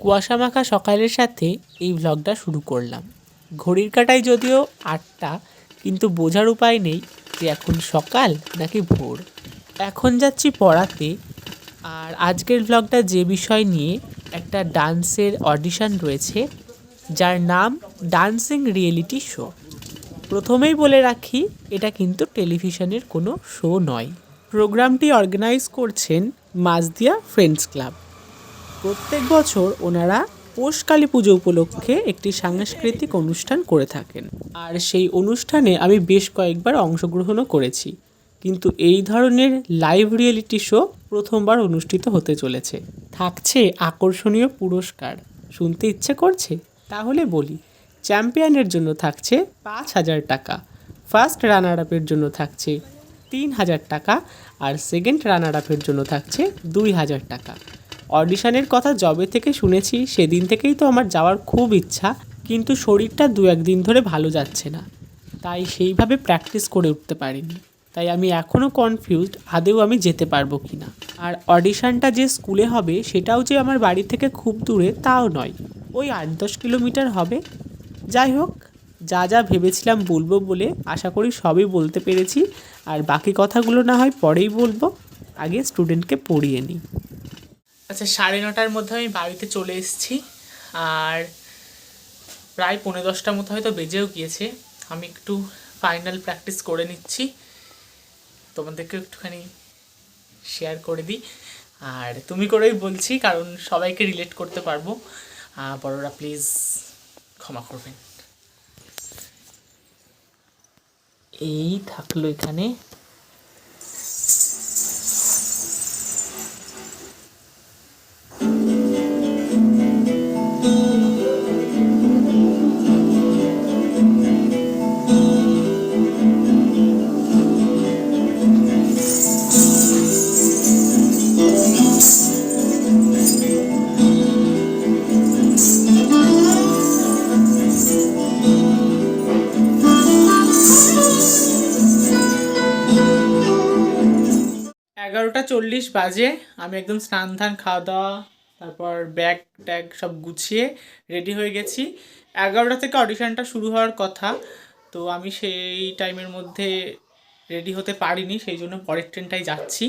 কুয়াশা মাখা সকালের সাথে এই ভ্লগটা শুরু করলাম। ঘড়ির কাটায় যদিও আটটা, কিন্তু বোঝার উপায় নেই যে এখন সকাল নাকি ভোর। এখন যাচ্ছি পড়াতে, আর আজকের ভ্লগটা যে বিষয় নিয়ে একটা ডান্সের অডিশন রয়েছে যার নাম ডান্সিং রিয়েলিটি শো প্রথমেই বলে রাখি, এটা কিন্তু টেলিভিশনের কোনো শো নয়। প্রোগ্রামটি অর্গানাইজ করছেন মাজদিয়া ফ্রেন্ডস ক্লাব প্রত্যেক বছর ওনারা পৌষ কালী পুজো উপলক্ষে একটি সাংস্কৃতিক অনুষ্ঠান করে থাকেন। আর সেই অনুষ্ঠানে আমি বেশ কয়েকবার অংশগ্রহণও করেছি। কিন্তু এই ধরনের লাইভ রিয়েলিটি শো প্রথমবার অনুষ্ঠিত হতে চলেছে। থাকছে আকর্ষণীয় পুরস্কার। শুনতে ইচ্ছে করছে? তাহলে বলি, চ্যাম্পিয়নের জন্য থাকছে পাঁচ হাজার টাকা, ফার্স্ট রানার আপের জন্য থাকছে তিন হাজার টাকা, আর সেকেন্ড রানার আপের জন্য থাকছে দুই হাজার টাকা। অডিশনের কথা যবে থেকে শুনেছি, সেদিন থেকেই তো আমার যাওয়ার খুব ইচ্ছা, কিন্তু শরীরটা দু একদিন ধরে ভালো যাচ্ছে না। তাই সেইভাবে প্র্যাকটিস করে উঠতে পারিনি। তাই আমি এখনও কনফিউজড আদেও আমি যেতে পারব কি না আর অডিশনটা যে স্কুলে হবে, সেটাও যে আমার বাড়ি থেকে খুব দূরে, তাও নয়। ওই আট দশ কিলোমিটার হবে। যাই হোক, যা যা ভেবেছিলাম বলব বলে আশা করি সবই বলতে পেরেছি। আর বাকি কথাগুলো না হয় পরেই বলব। আগে স্টুডেন্টকে পড়িয়ে নিই। আচ্ছা সাড়ে নটার মধ্যে আমি বাড়িতে চলে এসেছি। আর প্রায় পনেরো দশটার মতো হয়তো বেজেও গিয়েছে। আমি একটু ফাইনাল প্র্যাকটিস করে নিচ্ছি। তোমাদেরকে একটুখানি শেয়ার করে দিই। আর তুমি করেই বলছি, কারণ সবাইকে রিলেট করতে পারব। বড়রা প্লিজ ক্ষমা করবেন। এই থাকল এখানে। এগারোটা চল্লিশ বাজে, আমি একদম স্নান ধান, খাওয়া দাওয়া, তারপর ব্যাগ ট্যাগ সব গুছিয়ে রেডি হয়ে গেছি। এগারোটা থেকে অডিশনটা শুরু হওয়ার কথা, তো আমি সেই টাইমের মধ্যে রেডি হতে পারিনি, সেই জন্য পরের ট্রেনটাই যাচ্ছি।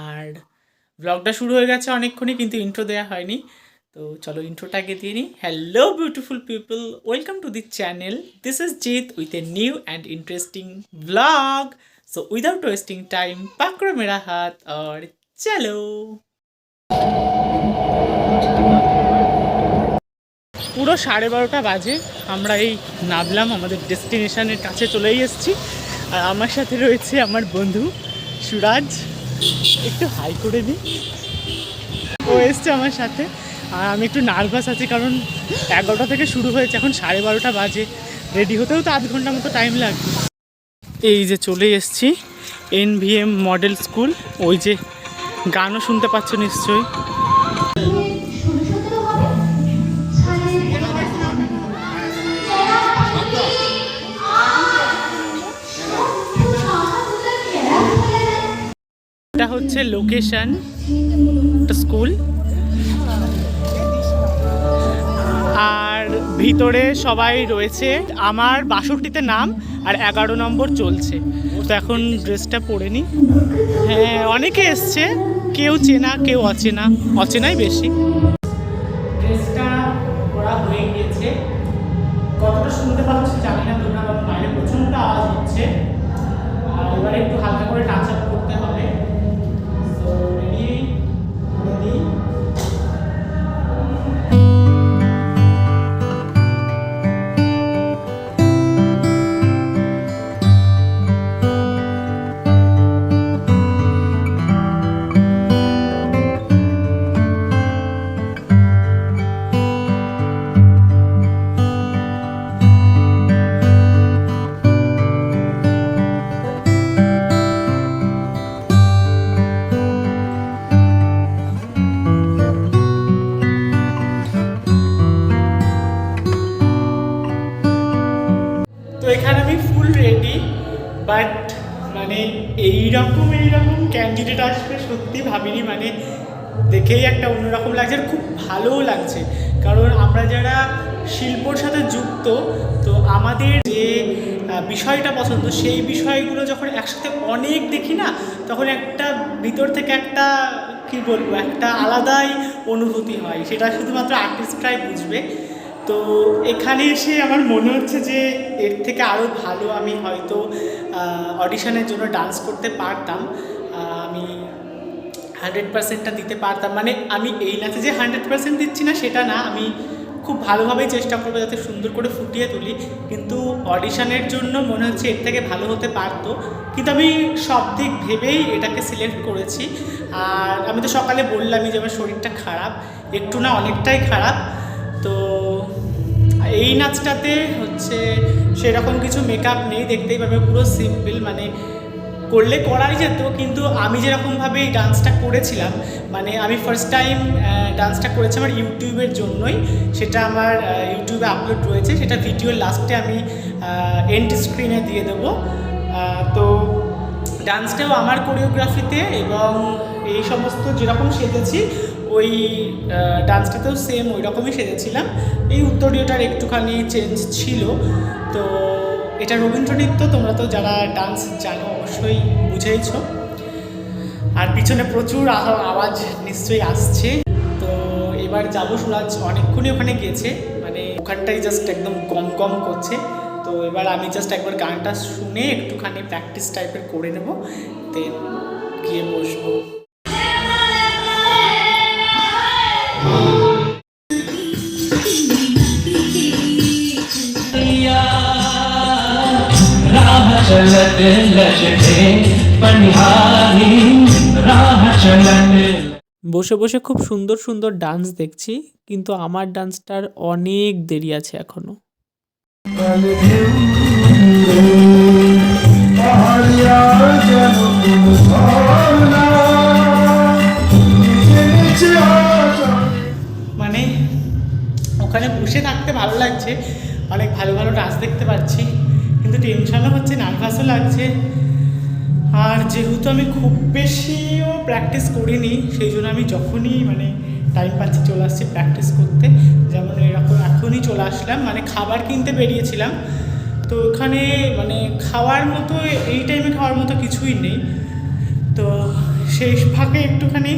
আর ব্লগটা শুরু হয়ে গেছে অনেকক্ষণই, কিন্তু ইন্ট্রো দেওয়া হয়নি। তো চলো ইন্ট্রোটা ইন্ট্রোটাকে দিয়ে নিই। Hello beautiful people welcome to the channel this is Jit with a new and interesting blog so without wasting time পাকড়ো মেরা হাত আর চলো পুরো সাড়ে বারোটা বাজে, আমরা এই নামলাম আমাদের ডেস্টিনেশনের কাছে চলেই এসেছি। আর আমার সাথে রয়েছে আমার বন্ধু সুরাজ। একটু হাই করে দিই ও এসছে আমার সাথে। আর আমি একটু নার্ভাস আছি কারণ এগারোটা থেকে শুরু হয়েছে, এখন সাড়ে বারোটা বাজে। রেডি হতেও তো আধ ঘণ্টা মতো টাইম লাগবে। এই যে চলে এসেছি এন মডেল স্কুল ওই যে গানও শুনতে পাচ্ছ নিশ্চয়ই। এটা হচ্ছে লোকেশন স্কুল আর ভিতরে সবাই রয়েছে। আমার বাষট্টিতে নাম আর এগারো নম্বর চলছে। তো এখন ড্রেসটা পরে নি। হ্যাঁ অনেকে এসছে। কেউ চেনা, কেউ অচেনা। অচেনাই বেশি। ড্রেসটা শুনতে জানি না, তোমরা বাইরে আওয়াজ হচ্ছে আর এবারে একটু হালকা করে টাচ বাট মানে এইরকম এইরকম ক্যান্ডিডেট আসবে সত্যি ভাবিনি মানে দেখেই একটা অন্যরকম লাগছে আর খুব ভালোও লাগছে। কারণ আমরা যারা শিল্পর সাথে যুক্ত, তো আমাদের যে বিষয়টা পছন্দ, সেই বিষয়গুলো যখন একসাথে অনেক দেখি না, তখন একটা ভিতর থেকে একটা, কি বলব, একটা আলাদাই অনুভূতি হয়। সেটা শুধুমাত্র আর্টিস্টরাই বুঝবে। তো এখানে এসে আমার মনে হচ্ছে যে এর থেকে আরও ভালো আমি হয়তো অডিশনের জন্য ডান্স করতে পারতাম। আমি হান্ড্রেড পার্সেন্টটা দিতে পারতাম। মানে আমি এই নাচে যে হান্ড্রেড পার্সেন্ট দিচ্ছি না, সেটা না। আমি খুব ভালোভাবেই চেষ্টা করব যাতে সুন্দর করে ফুটিয়ে তুলি। কিন্তু অডিশনের জন্য মনে হচ্ছে এর থেকে ভালো হতে পারতো। কিন্তু আমি সব দিক ভেবেই এটাকে সিলেক্ট করেছি। আর আমি তো সকালে বললামই যে আমার শরীরটা খারাপ। একটু না অনেকটাই খারাপ। তো এই নাচটাতে হচ্ছে সেরকম কিছু মেকআপ নেই, দেখতেই পাবে পুরো সিম্পল মানে করলে করাই যেত, কিন্তু আমি যেরকমভাবে এই ডান্সটা করেছিলাম মানে আমি ফার্স্ট টাইম ডান্সটা করেছি আমার ইউটিউবের জন্যই, সেটা আমার ইউটিউবে আপলোড রয়েছে, সেটা ভিডিওর লাস্টে আমি এন্ড স্ক্রিনে দিয়ে দেবো। তো ডান্সটাও আমার কোরিওগ্রাফিতে এবং এই সমস্ত যেরকম সেজেছি ওই ডান্সটাতেও সেম ওই রকমই সেজেছিলাম। এই উত্তরীয়টার একটুখানি চেঞ্জ ছিল। তো এটা রবীন্দ্র নৃত্য তোমরা তো যারা ডান্স জানো অবশ্যই বুঝেইছ। আর পিছনে প্রচুর আওয়াজ নিশ্চয়ই আসছে। তো এবার যাব সুরাজ, অনেকক্ষণই ওখানে গেছে। মানে ওখানটাই জাস্ট একদম কম কম করছে। তো এবার আমি জাস্ট একবার গানটা শুনে একটুখানি প্র্যাকটিস টাইপের করে নেব। দেন গিয়ে বসবো। राह चलत लचते पनिहारी राह चलत বসে বসে খুব সুন্দর সুন্দর ডান্স দেখছি কিন্তু আমার ডান্সটার অনেক দেরি আছে এখনো মানে ওখানে বসে থাকতে ভালো লাগছে অনেক ভালো ভালো ডান্স দেখতে পাচ্ছি কিন্তু টেনশনও হচ্ছে নার্ভাসও লাগছে। আর যেহেতু আমি খুব বেশিও প্র্যাকটিস করিনি, সেই জন্য আমি যখনই মানে টাইম পাচ্ছি চলে আসছি প্র্যাকটিস করতে। যেমন এরকম এখনই চলে আসলাম মানে খাবার কিনতে বেরিয়েছিলাম। তো ওখানে মানে খাওয়ার মতো, এই টাইমে খাওয়ার মতো কিছুই নেই। তো সেই ফাঁকে একটুখানি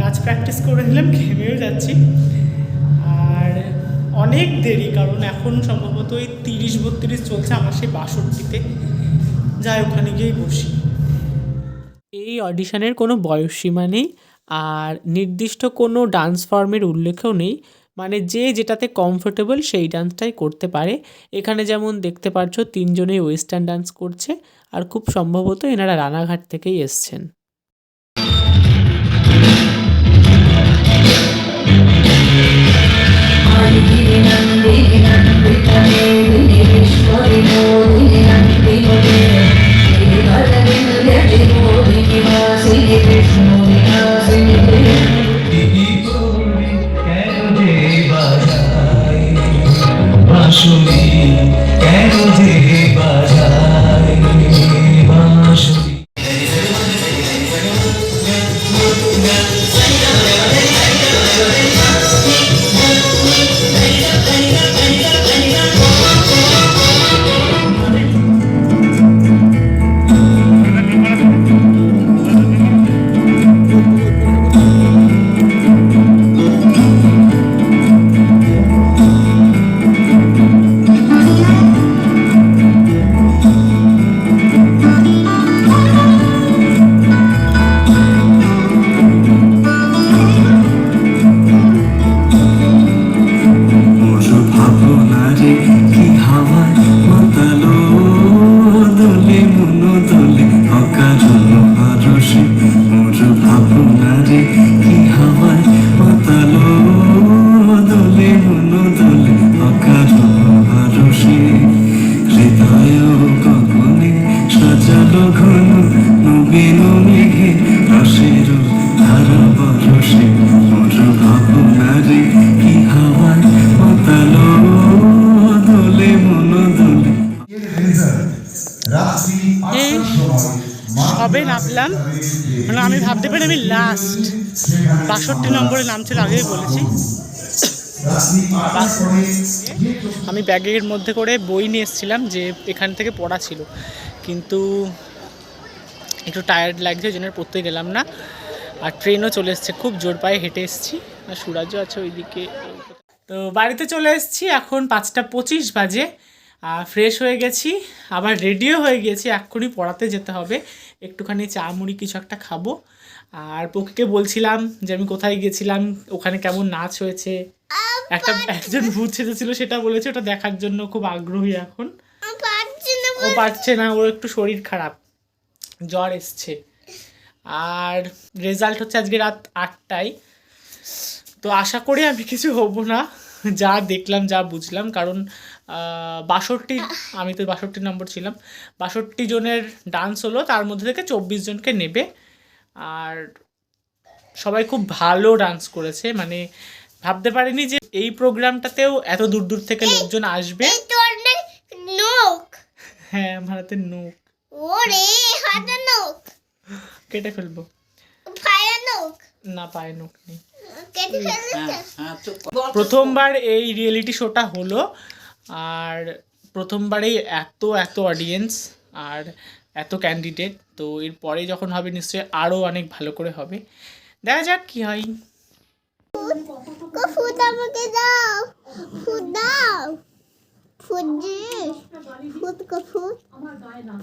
নাচ প্র্যাকটিস করে নিলাম, ঘেমেও যাচ্ছি। অনেক দেরি, কারণ এখন সম্ভবত ওই তিরিশ বত্রিশ চলছে আমার সেই বাষট্টিতে। যাই, ওখানে গিয়েই বসি। এই অডিশনের কোনো বয়সসীমা নেই, আর নির্দিষ্ট কোনো ডান্স ফর্মের উল্লেখও নেই। মানে যে যেটাতে কমফোর্টেবল সেই ডান্সটাই করতে পারে। এখানে যেমন দেখতে পাচ্ছ, তিনজনেই ওয়েস্টার্ন ডান্স করছে, আর খুব সম্ভবত এনারা রানাঘাট থেকেই এসছেন। বাষট্টি নম্বরে নামছিল আগেই বলেছি। আমি ব্যাগের মধ্যে করে বই নিয়ে এসেছিলাম যে এখান থেকে পড়া ছিল। কিন্তু একটু টায়ার্ড লাগছে, ওই জন্য পড়তে গেলাম না। আর ট্রেনও চলে এসছে, খুব জোর পায়ে হেঁটে এসেছি। আর সুরাজও আছে ওইদিকে। তো বাড়িতে চলে এসেছি, এখন পাঁচটা পঁচিশ বাজে। ফ্রেশ হয়ে গেছি, আবার রেডিও হয়ে গেছি এক্ষুনি পড়াতে যেতে হবে। একটুখানি চা মুড়ি কিছু একটা খাব। আর পক্ষীকে বলছিলাম যে আমি কোথায় গেছিলাম ওখানে কেমন নাচ হয়েছে। একটা একজন ভূত ছেড়েছিল সেটা বলেছে ওটা দেখার জন্য খুব আগ্রহী এখন। ও পারছে না ওর একটু শরীর খারাপ জ্বর এসছে। আর রেজাল্ট হচ্ছে আজকে রাত আটটায়। তো আশা করি আমি কিছু হব না যা দেখলাম যা বুঝলাম কারণ বাষট্টি আমি তো বাষট্টি নম্বর ছিলাম। বাষট্টি জনের ডান্স হলো তার মধ্যে থেকে চব্বিশ জনকে নেবে। আর সবাই খুব ভালো ডান্স করেছে মানে ভাবতে পারিনি যে এই প্রোগ্রামটাতেও এত দূর দূর থেকে লোকজন আসবে। হ্যাঁ আমার হাতে নোক ওরে হাতে নোক কেটে ফেলব। না পায়ে নোক নেই। প্রথমবার এই রিয়েলিটি শোটা হলো। আর প্রথমবারেই এত এত অডিয়েন্স আর এত ক্যান্ডিডেট তো এরপরে যখন হবে নিশ্চয়ই আরও অনেক ভালো করে হবে। দেখা যাক কী হয়। কো ফুড আমাকে দাও। ফুড দাও। ফুড দে ফুড কো ফুড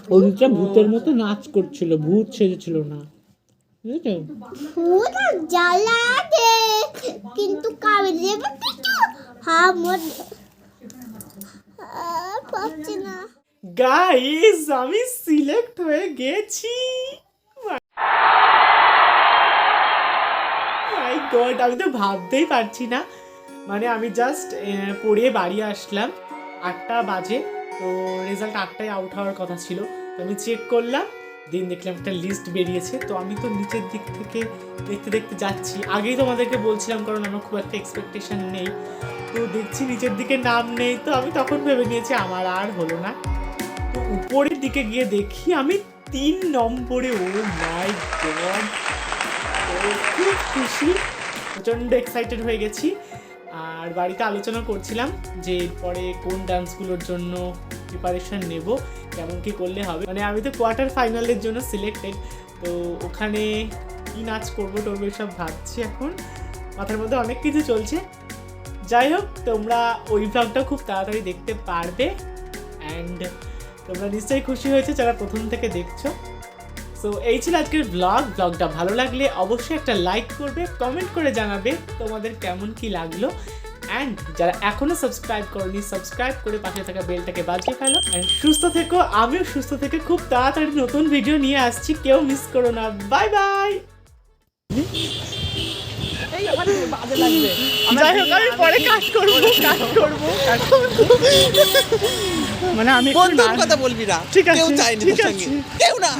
ওদিকটা ভূতের মতো নাচ করছিল ভূত সেজেছিল না। জ্বালা কিন্তু কাবে কিছু হ্যাঁ মোর আহ, পাচ্ছি না গাইস আমি সিলেক্ট হয়ে গেছি। মাই গড আমি তো ভাবতেই পারছি না। মানে আমি জাস্ট পড়ে বাড়ি আসলাম আটটা বাজে। তো রেজাল্ট আটটায় আউট হওয়ার কথা ছিল। তো আমি চেক করলাম দিন দেখলাম একটা লিস্ট বেরিয়েছে। তো আমি তো নিচের দিক থেকে দেখতে দেখতে যাচ্ছি। আগেই তোমাদেরকে বলছিলাম, কারণ আমার খুব একটা এক্সপেকটেশন নেই। তো দেখছি নিচের দিকে নাম নেই। তো আমি তখন ভেবে নিয়েছি, আমার আর হলো না। উপরের দিকে গিয়ে দেখি আমি তিন নম্বরে, ও মাই গড। খুব খুশি, প্রচণ্ড এক্সাইটেড হয়ে গেছি। আর বাড়িতে আলোচনা করছিলাম যে এরপরে কোন ডান্সগুলোর জন্য প্রিপারেশন নেব, কেমন কি করলে হবে। মানে আমি তো কোয়ার্টার ফাইনালের জন্য সিলেক্টেড তো ওখানে কি নাচ করব টরবো সব ভাবছি এখন। মাথার মধ্যে অনেক কিছু চলছে। যাই হোক, তোমরা ওই ব্লগটা খুব তাড়াতাড়ি দেখতে পারবে। অ্যান্ড তোমরা নিশ্চয়ই খুশি হয়েছে যারা প্রথম থেকে দেখছ। সো এই ছিল আজকের ব্লগ ব্লগটা ভালো লাগলে অবশ্যই একটা লাইক করবে কমেন্ট করে জানাবে তোমাদের কেমন কি লাগল। অ্যান্ড যারা এখনও সাবস্ক্রাইব করনি সাবস্ক্রাইব করে পাশে থাকা বেলটাকে বাজিয়ে ফেলো। অ্যান্ড সুস্থ থেকো আমিও সুস্থ থেকে খুব তাড়াতাড়ি নতুন ভিডিও নিয়ে আসছি। কেউ মিস করো না। বাই বাই যাই হোক আমি পরে কাজ করব কাজ করব। কাজ করব। মানে আমি বন্ধুর কথা বলবি না। ঠিক আছে, কেউ চায়নি ঠিক তোর সঙ্গে কেউ না।